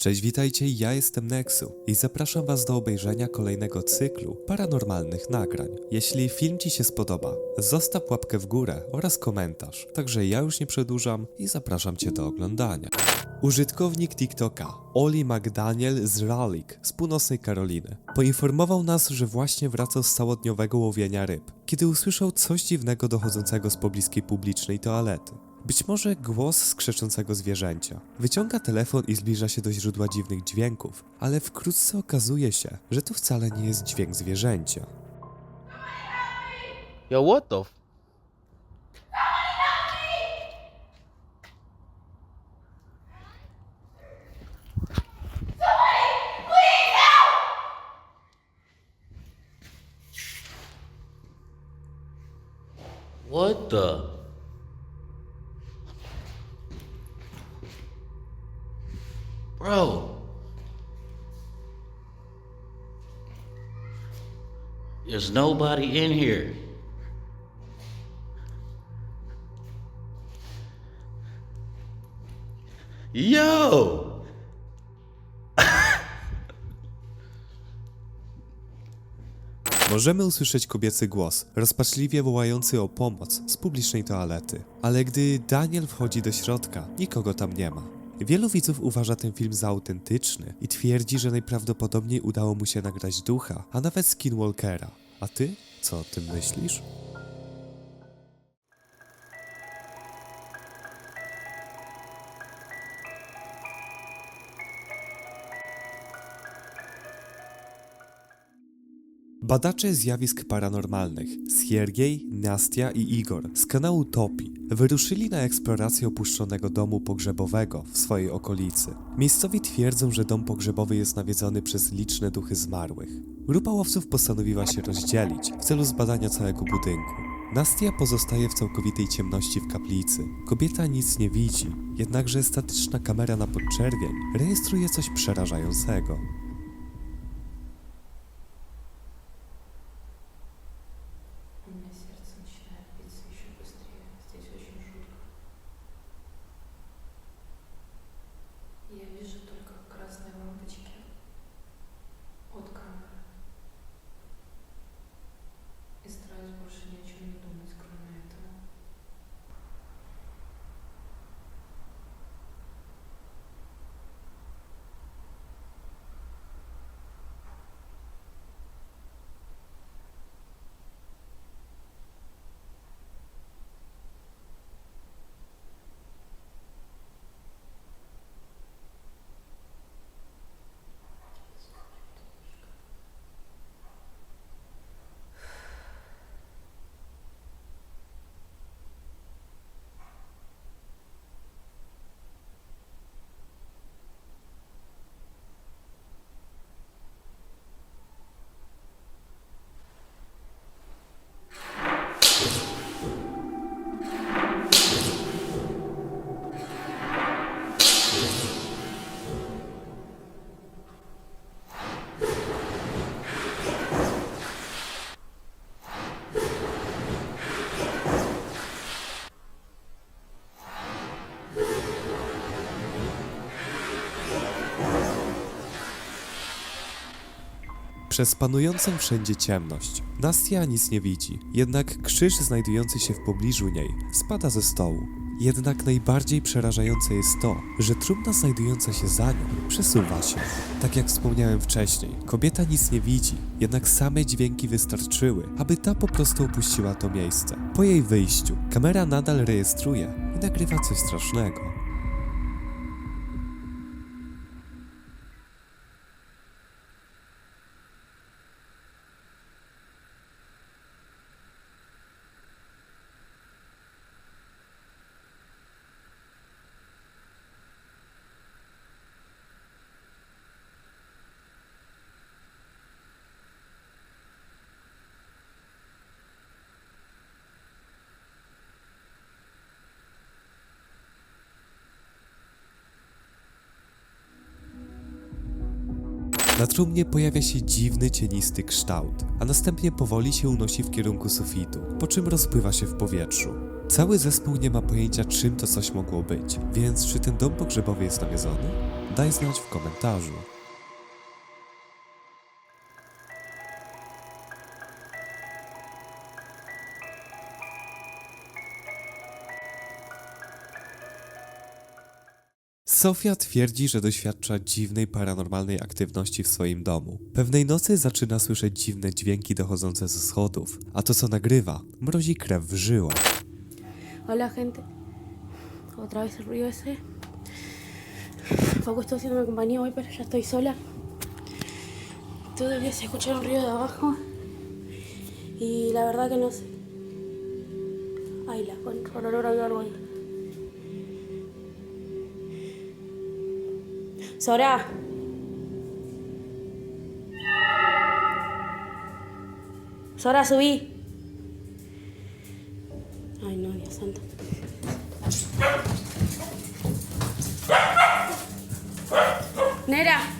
Cześć, witajcie, ja jestem Nexu i zapraszam Was do obejrzenia kolejnego cyklu paranormalnych nagrań. Jeśli film Ci się spodoba, zostaw łapkę w górę oraz komentarz. Także ja już nie przedłużam i zapraszam Cię do oglądania. Użytkownik TikToka Oli McDaniel z Raleigh z północnej Karoliny poinformował nas, że właśnie wracał z całodniowego łowienia ryb, kiedy usłyszał coś dziwnego dochodzącego z pobliskiej publicznej toalety. Być może głos skrzeczącego zwierzęcia. Wyciąga telefon i zbliża się do źródła dziwnych dźwięków, ale wkrótce okazuje się, że to wcale nie jest dźwięk zwierzęcia. Yo, what the? F- what the? Bro. There's nobody in here. Yo! Możemy usłyszeć kobiecy głos, rozpaczliwie wołający o pomoc z publicznej toalety. Ale gdy Daniel wchodzi do środka, nikogo tam nie ma. Wielu widzów uważa ten film za autentyczny i twierdzi, że najprawdopodobniej udało mu się nagrać ducha, a nawet Skinwalkera. A ty? Co o tym myślisz? Badacze zjawisk paranormalnych Siergiej, Nastia i Igor z kanału Topi wyruszyli na eksplorację opuszczonego domu pogrzebowego w swojej okolicy. Miejscowi twierdzą, że dom pogrzebowy jest nawiedzony przez liczne duchy zmarłych. Grupa łowców postanowiła się rozdzielić w celu zbadania całego budynku. Nastia pozostaje w całkowitej ciemności w kaplicy. Kobieta nic nie widzi, jednakże statyczna kamera na podczerwień rejestruje coś przerażającego. Przez panującą wszędzie ciemność, Nastia nic nie widzi, jednak krzyż znajdujący się w pobliżu niej spada ze stołu. Jednak najbardziej przerażające jest to, że trumna znajdująca się za nią przesuwa się. Tak jak wspomniałem wcześniej, kobieta nic nie widzi, jednak same dźwięki wystarczyły, aby ta po prostu opuściła to miejsce. Po jej wyjściu, kamera nadal rejestruje i nagrywa coś strasznego. Na trumnie pojawia się dziwny, cienisty kształt, a następnie powoli się unosi w kierunku sufitu, po czym rozpływa się w powietrzu. Cały zespół nie ma pojęcia, czym to coś mogło być, więc czy ten dom pogrzebowy jest nawiedzony? Daj znać w komentarzu. Sofia twierdzi, że doświadcza dziwnej paranormalnej aktywności w swoim domu. Pewnej nocy zaczyna słyszeć dziwne dźwięki dochodzące ze schodów, a to co nagrywa mrozi krew w żyłach. Hola gente, otra vez el ruido ese. Facu estuvo haciéndome compañía hoy, pero ya estoy sola. Todavía se escucha un ruido de abajo. Y la verdad que no sé. Ay, la contra, Sora. Sora, subí. Ay, no, Dios santo. Nera.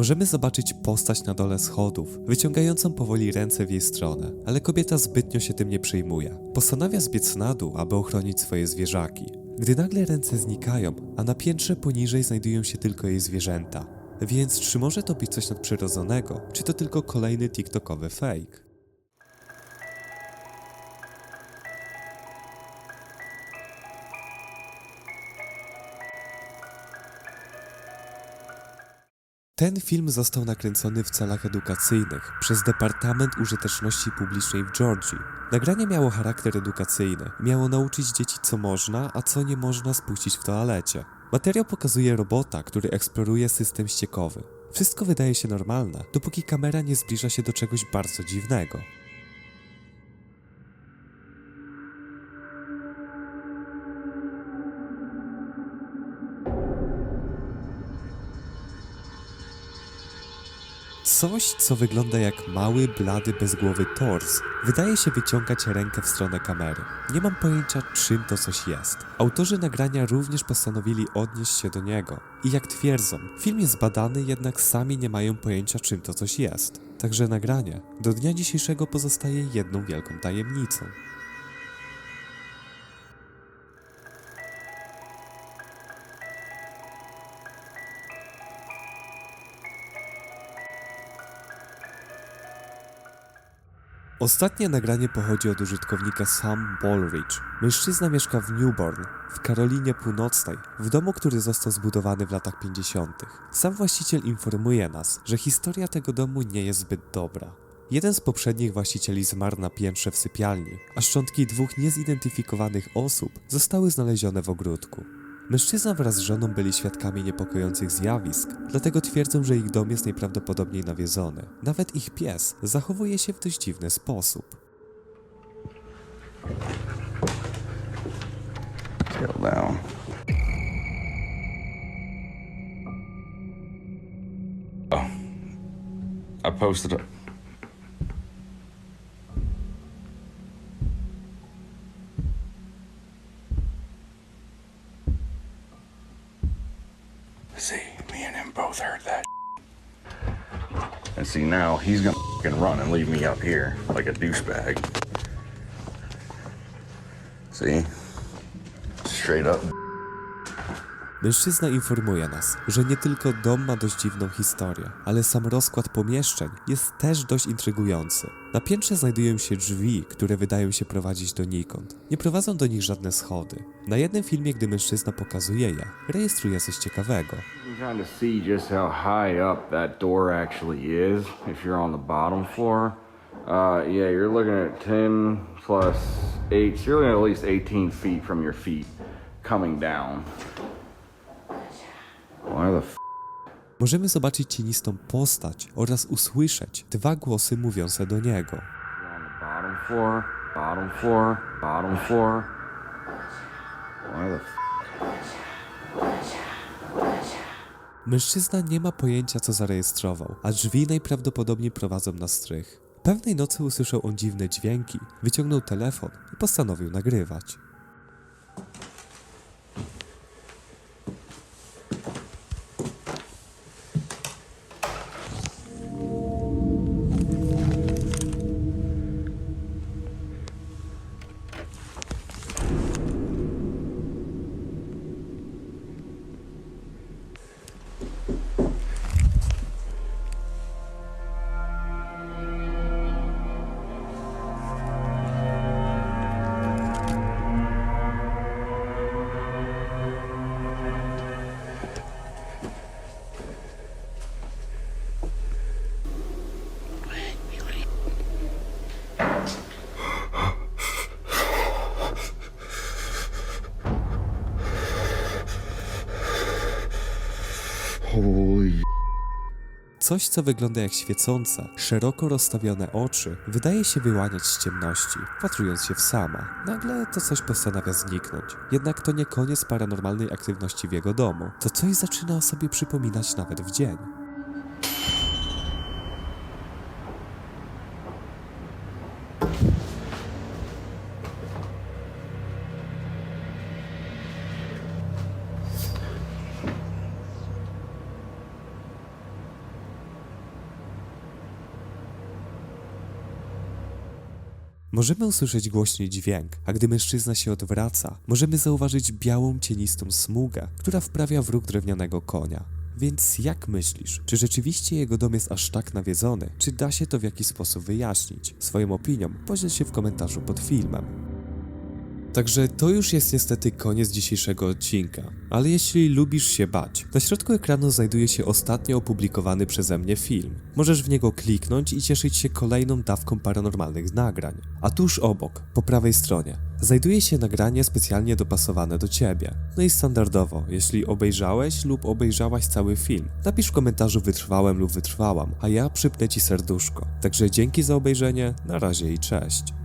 Możemy zobaczyć postać na dole schodów, wyciągającą powoli ręce w jej stronę, ale kobieta zbytnio się tym nie przejmuje. Postanawia zbiec na dół, aby ochronić swoje zwierzaki. Gdy nagle ręce znikają, a na piętrze poniżej znajdują się tylko jej zwierzęta. Więc czy może to być coś nadprzyrodzonego, czy to tylko kolejny TikTokowy fake? Ten film został nakręcony w celach edukacyjnych przez Departament Użyteczności Publicznej w Georgii. Nagranie miało charakter edukacyjny. Miało nauczyć dzieci co można, a co nie można spuścić w toalecie. Materiał pokazuje robota, który eksploruje system ściekowy. Wszystko wydaje się normalne, dopóki kamera nie zbliża się do czegoś bardzo dziwnego. Coś, co wygląda jak mały, blady, bezgłowy tors, wydaje się wyciągać rękę w stronę kamery. Nie mam pojęcia, czym to coś jest. Autorzy nagrania również postanowili odnieść się do niego. I jak twierdzą, film jest badany, jednak sami nie mają pojęcia, czym to coś jest. Także nagranie do dnia dzisiejszego pozostaje jedną wielką tajemnicą. Ostatnie nagranie pochodzi od użytkownika Sam Ballridge. Mężczyzna mieszka w Newborn, w Karolinie Północnej, w domu, który został zbudowany w latach 50. Sam właściciel informuje nas, że historia tego domu nie jest zbyt dobra. Jeden z poprzednich właścicieli zmarł na piętrze w sypialni, a szczątki dwóch niezidentyfikowanych osób zostały znalezione w ogródku. Mężczyzna wraz z żoną byli świadkami niepokojących zjawisk, dlatego twierdzą, że ich dom jest najprawdopodobniej nawiedzony. Nawet ich pies zachowuje się w dość dziwny sposób. Chill down. Oh. I posted a. see, now he's gonna run and leave me up here like a douchebag. See? Straight up. Mężczyzna informuje nas, że nie tylko dom ma dość dziwną historię, ale sam rozkład pomieszczeń jest też dość intrygujący. Na piętrze znajdują się drzwi, które wydają się prowadzić donikąd. Nie prowadzą do nich żadne schody. Na jednym filmie, gdy mężczyzna pokazuje je, rejestruje coś ciekawego. Trying to see just how high up that door actually is if you're on the bottom floor. Uh, yeah, you're looking at 10 plus 8, so you're looking at at least 18 feet from your feet coming down. Why the f- Możemy zobaczyć cienistą postać oraz usłyszeć dwa głosy mówiące do niego. you're on the bottom floor, bottom floor, bottom floor? Why the f- Mężczyzna nie ma pojęcia, co zarejestrował, a drzwi najprawdopodobniej prowadzą na strych. Pewnej nocy usłyszał on dziwne dźwięki, wyciągnął telefon i postanowił nagrywać. Holy Coś, co wygląda jak świecące, szeroko rozstawione oczy, wydaje się wyłaniać z ciemności, wpatrując się w sama. Nagle to coś postanawia zniknąć. Jednak to nie koniec paranormalnej aktywności w jego domu. To coś zaczyna o sobie przypominać nawet w dzień. Możemy usłyszeć głośny dźwięk, a gdy mężczyzna się odwraca, możemy zauważyć białą, cienistą smugę, która wprawia w róg drewnianego konia. Więc jak myślisz, czy rzeczywiście jego dom jest aż tak nawiedzony? Czy da się to w jakiś sposób wyjaśnić? Swoją opinią podziel się w komentarzu pod filmem. Także to już jest niestety koniec dzisiejszego odcinka. Ale jeśli lubisz się bać, na środku ekranu znajduje się ostatnio opublikowany przeze mnie film. Możesz w niego kliknąć i cieszyć się kolejną dawką paranormalnych nagrań. A tuż obok, po prawej stronie, znajduje się nagranie specjalnie dopasowane do ciebie. No i standardowo, jeśli obejrzałeś lub obejrzałaś cały film, napisz w komentarzu wytrwałem lub wytrwałam, a ja przypnę ci serduszko. Także dzięki za obejrzenie, na razie i cześć.